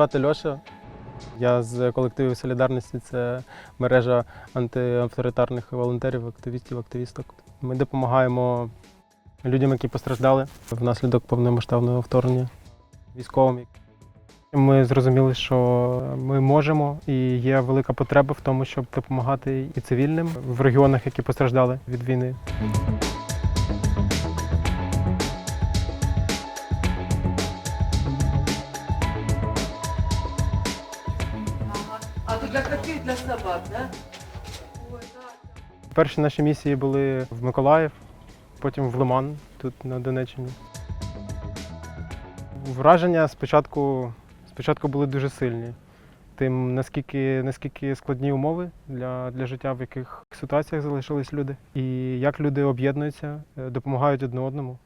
звати Льоша. Я з колективу Солідарності. Це мережа антиавторитарних волонтерів, активістів, активісток. Ми допомагаємо людям, які постраждали внаслідок повномасштабного вторгнення військовим. Ми зрозуміли, що ми можемо і є велика потреба в тому, щоб допомагати і цивільним в регіонах, які постраждали від війни. Тут для собак, да? Перші наші місії були в Миколаїв, потім в Лиман, тут на Донеччині. Враження спочатку, спочатку були дуже сильні. Тим, наскільки, наскільки складні умови для, для життя, в яких ситуаціях залишились люди, і як люди об'єднуються, е, допомагають одне одному,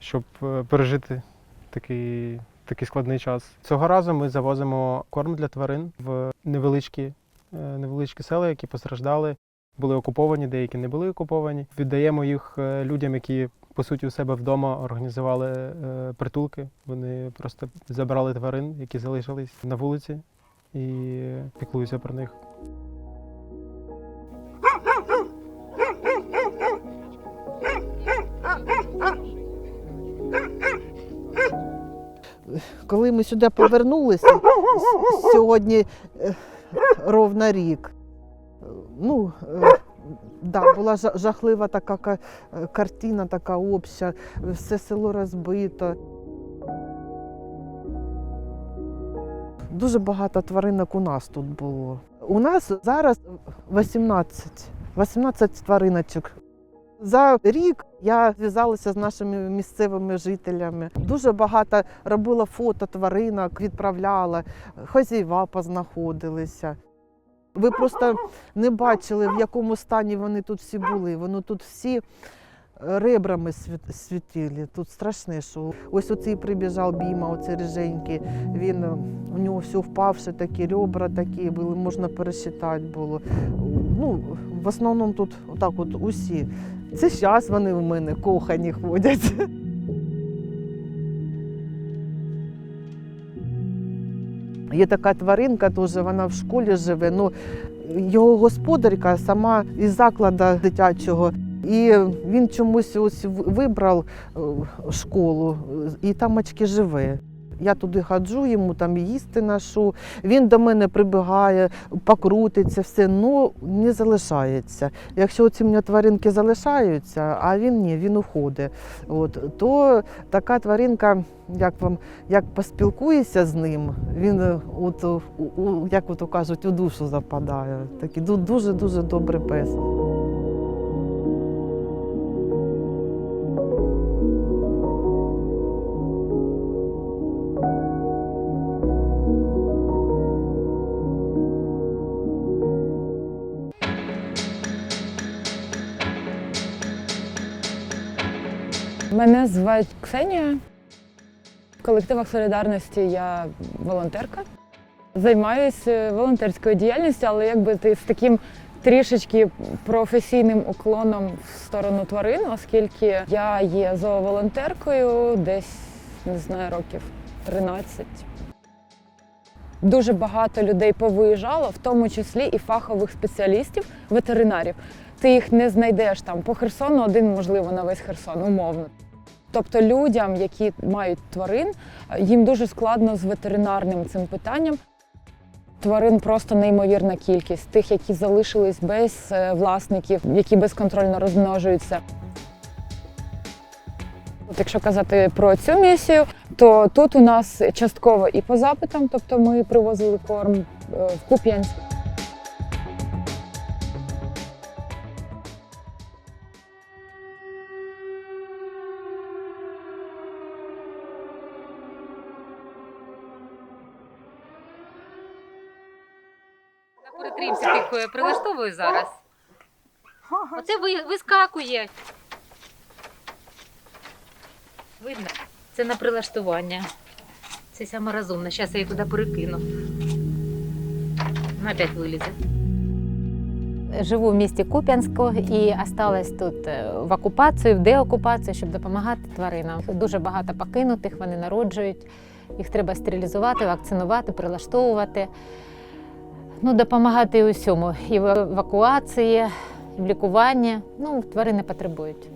щоб е, пережити такий, такий складний час. Цього разу ми завозимо корм для тварин в невеличкі, невеличкі села, які постраждали були окуповані, деякі не були окуповані. Віддаємо їх е, людям, які по суті у себе вдома організували е, притулки. Вони просто забрали тварин, які залишились на вулиці, і піклуються про них. Коли ми сюди повернулися, сьогодні е, ровно рік. Ну, е, да, була жахлива така е, картина, така обща, все село розбито. Дуже багато тваринок у нас тут було. У нас зараз 18, 18 твариночок. За рік я зв'язалася з нашими місцевими жителями. Дуже багато робила фото тваринок, відправляла, хазяєва познаходилися. Ви просто не бачили, в якому стані вони тут всі були. Вони тут всі е, ребрами світили. Тут страшне, що ось оцей прибіжав Біма, оцей риженький. Він е, у нього все впавше, такі ребра такі були, можна пересчитати було. Ну, в основному тут отак от усі. Це зараз вони в мене кохані ходять. Є така тваринка, теж вона в школі живе. Ну, його господарка сама із закладу дитячого. І він чомусь ось вибрав е, школу, і там очки живе. Я туди ходжу, йому там їсти ношу. Він до мене прибігає, покрутиться, все, ну не залишається. Якщо ці мене тваринки залишаються, а він ні, він уходить. От, то така тваринка, як вам як поспілкуєшся з ним, він е, от, у, у, як от кажуть, у душу западає. Такий дуже-дуже добрий пес. Мене звати Ксенія. В колективах солідарності я волонтерка. Займаюся волонтерською діяльністю, але якби з таким трішечки професійним уклоном в сторону тварин, оскільки я є зооволонтеркою десь, не знаю, років 13. Дуже багато людей повиїжджало, в тому числі і фахових спеціалістів, ветеринарів. Ти їх не знайдеш там по Херсону, один, можливо, на весь Херсон, умовно. Тобто людям, які мають тварин, їм дуже складно з ветеринарним цим питанням. Тварин просто неймовірна кількість, тих, які залишились без е, власників, які безконтрольно розмножуються. От якщо казати про цю місію, то тут у нас частково і по запитам, тобто ми привозили корм е, в Куп'янськ. Притримся, тихо, прилаштовую зараз. Оце ви- вискакує. Видно? Це на прилаштування. Це саме розумно. Зараз я її туди перекину. Вона опять вилізе. Живу в місті Куп'янську і осталась тут е, в окупацію, в деокупацію, щоб допомагати тваринам. Дуже багато покинутих, вони народжують. Їх треба стерилізувати, вакцинувати, прилаштовувати, ну, допомагати у всьому. І в евакуації, і в лікуванні. Ну, тварини потребують.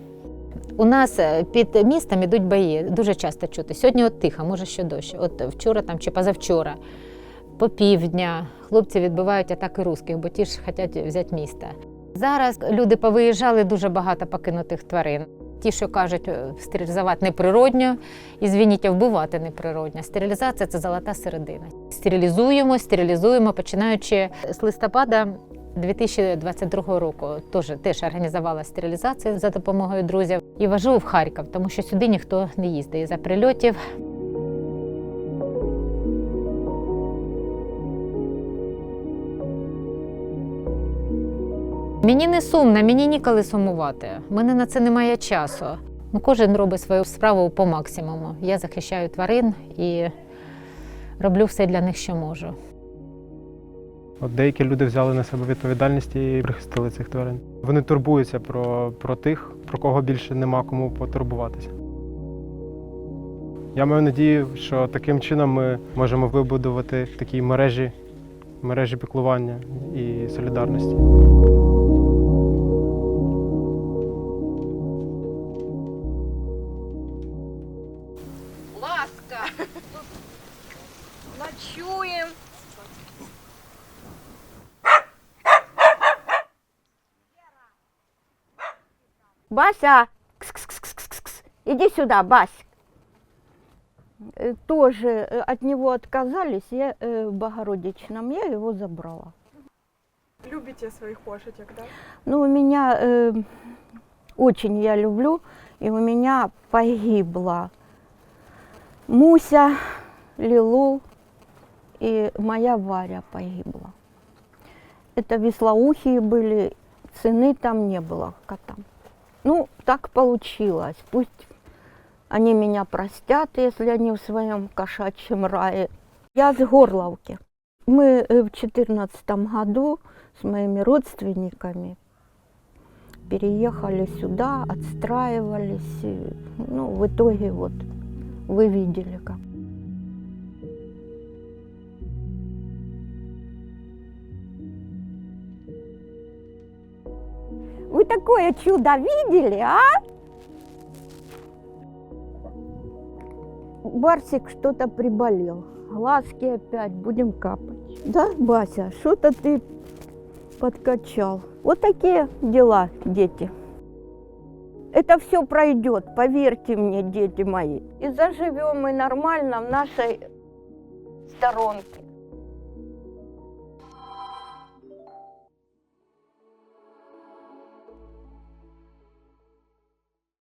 У нас е, під містом ідуть бої, дуже часто чути. Сьогодні от тихо, може ще дощ. От вчора там чи позавчора, по півдня хлопці відбивають атаки русських, бо ті ж хочуть взяти місто. Зараз люди повиїжджали дуже багато покинутих тварин. Ті, що кажуть, е, стерилізувати неприродньо, і звініть, вбивати неприродньо. Стерилізація це золота середина. Стерилізуємо, стерилізуємо, починаючи з листопада 2022 року. Теж, теж організувала стерилізацію за допомогою друзів і вожу в Харків, тому що сюди ніхто не їздить за прильотів. Мені не сумно, мені ніколи сумувати. У мене на це немає часу. Ну, кожен робить свою справу по максимуму. Я захищаю тварин і роблю все для них, що можу. От деякі люди взяли на себе відповідальність і прихистили цих тварин. Вони турбуються про, про тих, про кого більше нема кому потурбуватися. Я маю надію, що таким чином ми можемо вибудувати такі мережі, мережі піклування і солідарності. Бася, кс-кс-кс-кс-кс, иди сюда, Бась. Э, Тоже э, от него отказались, я э, в Богородичном, я его забрала. Любите своїх кошечок, так? Ну, у меня э, очень я люблю, и у меня погибла Муся, Лилу и моя Варя погибла. Это веслоухие были, цены там не было котам. Ну, так получилось. Пусть они меня простят, если они в своем кошачьем рае. Я с Горловки. Мы э, в четырнадцатом году с моими родственниками переехали сюда, отстраивались. ну, в итоге вот вы видели как. Такое чудо видели, а? Барсик что-то приболел. Глазки опять будем капать. Да, Бася, что-то ты подкачал. Вот такие дела, дети. Это все пройдет, поверьте мне, дети мои. И заживем мы нормально в нашей сторонке.